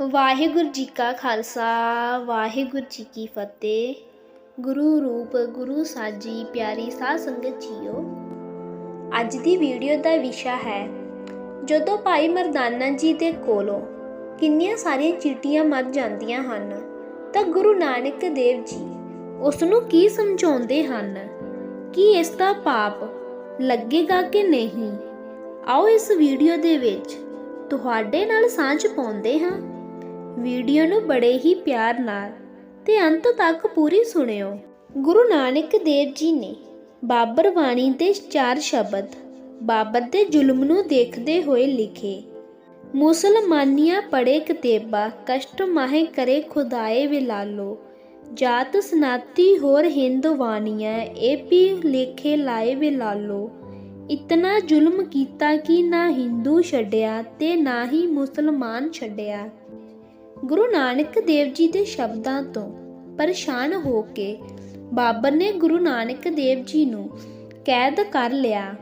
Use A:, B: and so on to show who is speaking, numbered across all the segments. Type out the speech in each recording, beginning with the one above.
A: ਵਾਹਿਗੁਰੂ ਜੀ ਕਾ ਖਾਲਸਾ, ਵਾਹਿਗੁਰੂ ਜੀ ਕੀ ਫਤਿਹ। ਗੁਰੂ ਰੂਪ, ਗੁਰੂ ਸਾਜੀ, ਪਿਆਰੀ ਸਾਧ ਸੰਗਤ ਜੀਓ। ਅੱਜ ਦੀ ਵੀਡੀਓ ਦਾ ਵਿਸ਼ਾ ਹੈ, ਜਦੋਂ ਭਾਈ ਮਰਦਾਨਾ ਜੀ ਦੇ ਕੋਲੋਂ ਕਿੰਨੀਆਂ ਸਾਰੀਆਂ ਚੀਟੀਆਂ ਮਰ ਜਾਂਦੀਆਂ ਹਨ, ਤਾਂ ਗੁਰੂ ਨਾਨਕ ਦੇਵ ਜੀ ਉਸ ਨੂੰ ਕੀ ਸਮਝਾਉਂਦੇ ਹਨ? ਕਿ ਇਸ ਦਾ ਪਾਪ ਲੱਗੇਗਾ ਕਿ ਨਹੀਂ? ਆਓ ਇਸ ਵੀਡੀਓ ਦੇ ਵਿੱਚ ਤੁਹਾਡੇ ਨਾਲ ਸਾਂਝ ਪਾਉਂਦੇ ਹਾਂ। ਵੀਡੀਓ ਨੂੰ ਬੜੇ ਹੀ ਪਿਆਰ ਨਾਲ ਤੇ ਅੰਤ ਤੱਕ ਪੂਰੀ ਸੁਣਿਓ। ਗੁਰੂ ਨਾਨਕ ਦੇਵ ਜੀ ਨੇ ਬਾਬਰ ਬਾਣੀ ਦੇ ਚਾਰ ਸ਼ਬਦ, ਬਾਬਰ ਦੇ ਜ਼ੁਲਮ ਨੂੰ ਦੇਖਦੇ ਹੋਏ ਲਿਖੇ, ਮੁਸਲਮਾਨੀਆਂ ਪੜੇ ਕਤੇਬਾ ਕਸ਼ਟ ਮਾਹੇ ਕਰੇ ਖੁਦਾਏ ਵਿਲਾਲੋ, ਜਾਤ ਸਨਾਤੀ ਹੋਰ ਹਿੰਦਵਾਨੀਆਂ ਇਹ ਵੀ ਲੇਖੇ ਲਾਏ ਵਿਲਾਲੋ, ਇਤਨਾ ਜ਼ੁਲਮ ਕੀਤਾ ਕਿ ਨਾ ਹਿੰਦੂ ਛੱਡਿਆ ਤੇ ਨਾ ਹੀ ਮੁਸਲਮਾਨ ਛੱਡਿਆ। ਗੁਰੂ ਨਾਨਕ ਦੇਵ ਜੀ ਦੇ ਸ਼ਬਦਾਂ ਤੋਂ ਪਰੇਸ਼ਾਨ ਹੋ ਕੇ ਬਾਬਰ ਨੇ ਗੁਰੂ ਨਾਨਕ ਦੇਵ ਜੀ ਨੂੰ ਕੈਦ ਕਰ ਲਿਆ,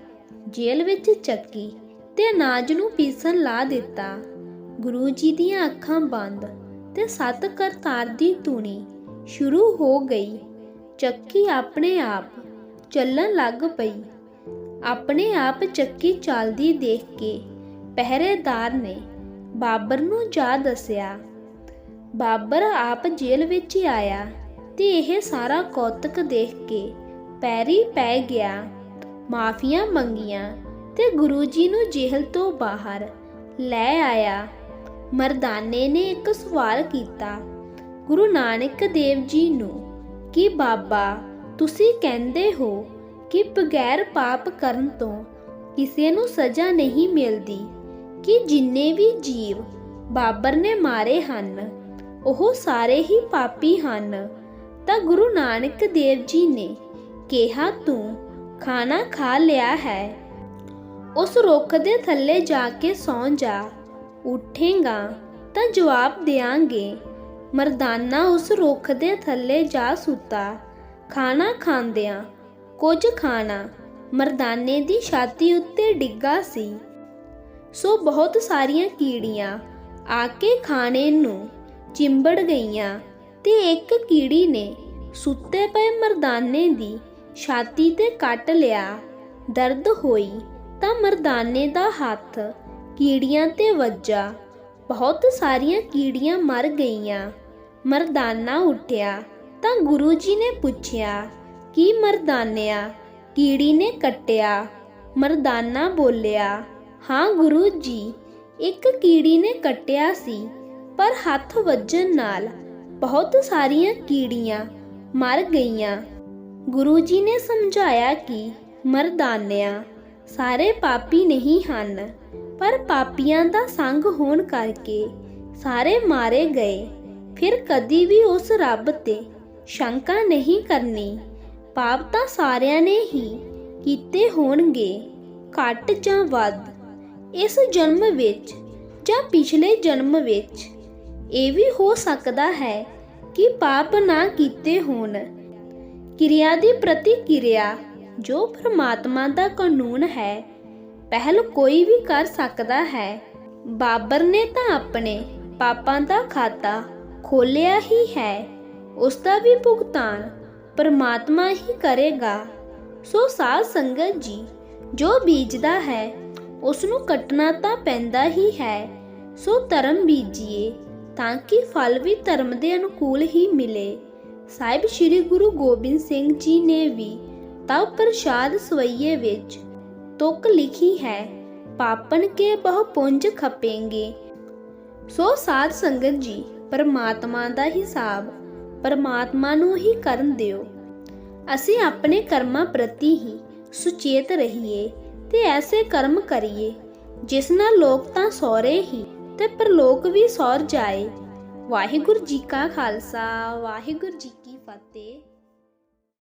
A: ਜੇਲ੍ਹ ਵਿੱਚ ਚੱਕੀ ਤੇ ਅਨਾਜ ਨੂੰ ਪੀਸਣ ਲਾ ਦਿੱਤਾ। ਗੁਰੂ ਜੀ ਦੀਆਂ ਅੱਖਾਂ ਬੰਦ ਤੇ ਸੱਤ ਕਰਤਾਰ ਦੀ ਧੂਣੀ ਸ਼ੁਰੂ ਹੋ ਗਈ। ਚੱਕੀ ਆਪਣੇ ਆਪ ਚੱਲਣ ਲੱਗ ਪਈ। ਆਪਣੇ ਆਪ ਚੱਕੀ ਚੱਲਦੀ ਦੇਖ ਕੇ ਪਹਿਰੇਦਾਰ ਨੇ ਬਾਬਰ ਨੂੰ ਜਾ ਦੱਸਿਆ ਬਾਬਰ ਆਪ ਜੇਲ੍ਹ ਵਿੱਚ ਹੀ ਆਇਆ ਤੇ ਇਹ ਸਾਰਾ ਕੌਤਕ ਦੇਖ ਕੇ ਪੈਰੀ ਪੈ ਗਿਆ। ਮਾਫੀਆਂ ਮੰਗੀਆਂ ਤੇ ਗੁਰੂ ਜੀ ਨੂੰ ਜੇਲ੍ਹ ਤੋਂ ਬਾਹਰ ਲੈ ਆਇਆ। ਮਰਦਾਨੇ ਨੇ ਇੱਕ ਸਵਾਲ ਕੀਤਾ, ਗੁਰੂ ਨਾਨਕ ਦੇਵ ਜੀ ਨੂੰ ਕਿ ਬਾਬਾ, ਤੁਸੀਂ ਕਹਿੰਦੇ ਹੋ ਕਿ ਬਗੈਰ ਪਾਪ ਕਰਨ ਤੋਂ ਕਿਸੇ ਨੂੰ ਸਜ਼ਾ ਨਹੀਂ ਮਿਲਦੀ ਕਿ ਜਿੰਨੇ ਵੀ ਜੀਵ ਬਾਬਰ ਨੇ ਮਾਰੇ ਹਨ ਉਹ ਸਾਰੇ ਹੀ ਪਾਪੀ ਹਨ। ਤਾਂ ਗੁਰੂ ਨਾਨਕ ਦੇਵ ਜੀ ਨੇ ਕਿਹਾ, ਤੂੰ ਖਾਣਾ ਖਾ ਲਿਆ ਹੈ। ਉਸ ਰੁੱਖ ਦੇ ਥੱਲੇ ਜਾ ਕੇ ਸੌਂ ਜਾ। ਉੱਠੇਗਾ ਤਾਂ ਜਵਾਬ ਦੇਾਂਗੇ ਮਰਦਾਨਾ ਉਸ ਰੁੱਖ ਦੇ ਥੱਲੇ ਜਾ ਸੁੱਤਾ। ਖਾਣਾ ਖਾਂਦਿਆਂ ਕੁਝ ਖਾਣਾ ਮਰਦਾਨੇ ਦੀ ਛਾਤੀ ਉੱਤੇ ਡਿੱਗਾ ਸੀ। ਸੋ ਬਹੁਤ ਸਾਰੀਆਂ ਕੀੜੀਆਂ ਆ ਕੇ ਖਾਣੇ ਨੂੰ ਚਿੰਬੜ ਗਈਆਂ ਤੇ ਇੱਕ ਕੀੜੀ ਨੇ ਸੁੱਤੇ ਪਏ ਮਰਦਾਨੇ ਦੀ ਛਾਤੀ ਤੇ ਕੱਟ ਲਿਆ। ਦਰਦ ਹੋਈ ਤਾਂ ਮਰਦਾਨੇ ਦਾ ਹੱਥ ਕੀੜੀਆਂ ਤੇ ਵੱਜਾ। ਬਹੁਤ ਸਾਰੀਆਂ ਕੀੜੀਆਂ ਮਰ ਗਈਆਂ। ਮਰਦਾਨਾ ਉੱਠਿਆ ਤਾਂ ਗੁਰੂ ਜੀ ਨੇ ਪੁੱਛਿਆ, ਕੀ ਮਰਦਾਨਿਆ? ਕੀੜੀ ਨੇ ਕੱਟਿਆ। ਮਰਦਾਨਾ ਬੋਲਿਆ, ਹਾਂ ਗੁਰੂ ਜੀ, ਇੱਕ ਕੀੜੀ ਨੇ ਕੱਟਿਆ ਸੀ ਪਰ ਹੱਥ ਵੱਜਣ ਨਾਲ ਬਹੁਤ ਸਾਰੀਆਂ ਕੀੜੀਆਂ ਮਰ ਗਈਆਂ। ਗੁਰੂ ਜੀ ਨੇ ਸਮਝਾਇਆ ਕਿ ਮਰਦਾਨਿਆਂ ਸਾਰੇ ਪਾਪੀ ਨਹੀਂ ਹਨ, ਪਰ ਪਾਪੀਆਂ ਦਾ ਸੰਗ ਹੋਣ ਕਰਕੇ ਸਾਰੇ ਮਾਰੇ ਗਏ। ਫਿਰ ਕਦੀ ਵੀ ਉਸ ਰੱਬ ਤੇ ਸ਼ੰਕਾ ਨਹੀਂ ਕਰਨੀ। ਪਾਪ ਤਾਂ ਸਾਰਿਆਂ ਨੇ ਹੀ ਕੀਤੇ ਹੋਣਗੇ, ਘੱਟ ਜਾਂ ਵੱਧ। ਇਸ ਜਨਮ ਵਿੱਚ ਜਾਂ ਪਿਛਲੇ ਜਨਮ ਵਿੱਚ ਇਹ ਵੀ ਹੋ ਸਕਦਾ ਹੈ ਕਿ ਪਾਪ ਨਾ ਕੀਤੇ ਹੋਣ। ਕਿਰਿਆ ਦੀ ਪ੍ਰਤੀਕਿਰਿਆ, ਜੋ ਪ੍ਰਮਾਤਮਾ ਦਾ ਕਾਨੂੰਨ ਹੈ, ਪਹਿਲ ਕੋਈ ਵੀ ਕਰ ਸਕਦਾ ਹੈ। ਬਾਬਰ ਨੇ ਤਾਂ ਆਪਣੇ ਪਾਪਾਂ ਦਾ ਖਾਤਾ ਖੋਲਿਆ ਹੀ ਹੈ। ਉਸ ਦਾ ਵੀ ਭੁਗਤਾਨ ਪਰਮਾਤਮਾ ਹੀ ਕਰੇਗਾ। ਸੋ ਸਾਧ ਸੰਗਤ ਜੀ, ਜੋ ਬੀਜਦਾ ਹੈ ਉਸ ਨੂੰ ਕੱਟਣਾ ਤਾਂ ਪੈਂਦਾ ਹੀ ਹੈ। ਸੋ ਧਰਮ ਬੀਜੀਏ। ਤਾਂ ਕਿ ਫਲ ਵੀ ਧਰਮ ਦੇ ਅਨੁਕੂਲ ਹੀ ਮਿਲੇ। ਸਾਹਿਬ ਸ੍ਰੀ ਗੁਰੂ ਗੋਬਿੰਦ ਸਿੰਘ ਜੀ ਨੇ ਵੀ ਤਵ ਪ੍ਰਸਾਦ ਸਵਈਏ ਵਿੱਚ ਤੁਕ ਲਿਖੀ ਹੈ, ਪਾਪਨ ਕੇ ਬਹੁ ਪੁੰਜ ਖਪੇਂਗੇ। ਸੋ ਸਾਧ ਸੰਗਤ ਜੀ, ਪਰਮਾਤਮਾ ਦਾ ਹਿਸਾਬ ਪਰਮਾਤਮਾ ਨੂੰ ਹੀ ਕਰਨ ਦਿਓ। ਅਸੀਂ ਆਪਣੇ ਕਰਮਾਂ ਪ੍ਰਤੀ ਹੀ ਸੁਚੇਤ ਰਹੀਏ ਤੇ ਐਸੇ ਕਰਮ ਕਰੀਏ, ਜਿਸ ਨਾਲ ਲੋਕ ਤਾਂ ਸੋਰੇ ਹੀ ਤੇ ਪਰਲੋਕ ਵੀ ਸੌਰ ਜਾਏ। ਵਾਹਿਗੁਰੂ ਜੀ ਕਾ ਖਾਲਸਾ ਵਾਹਿਗੁਰੂ ਜੀ ਕੀ ਫਤਿਹ।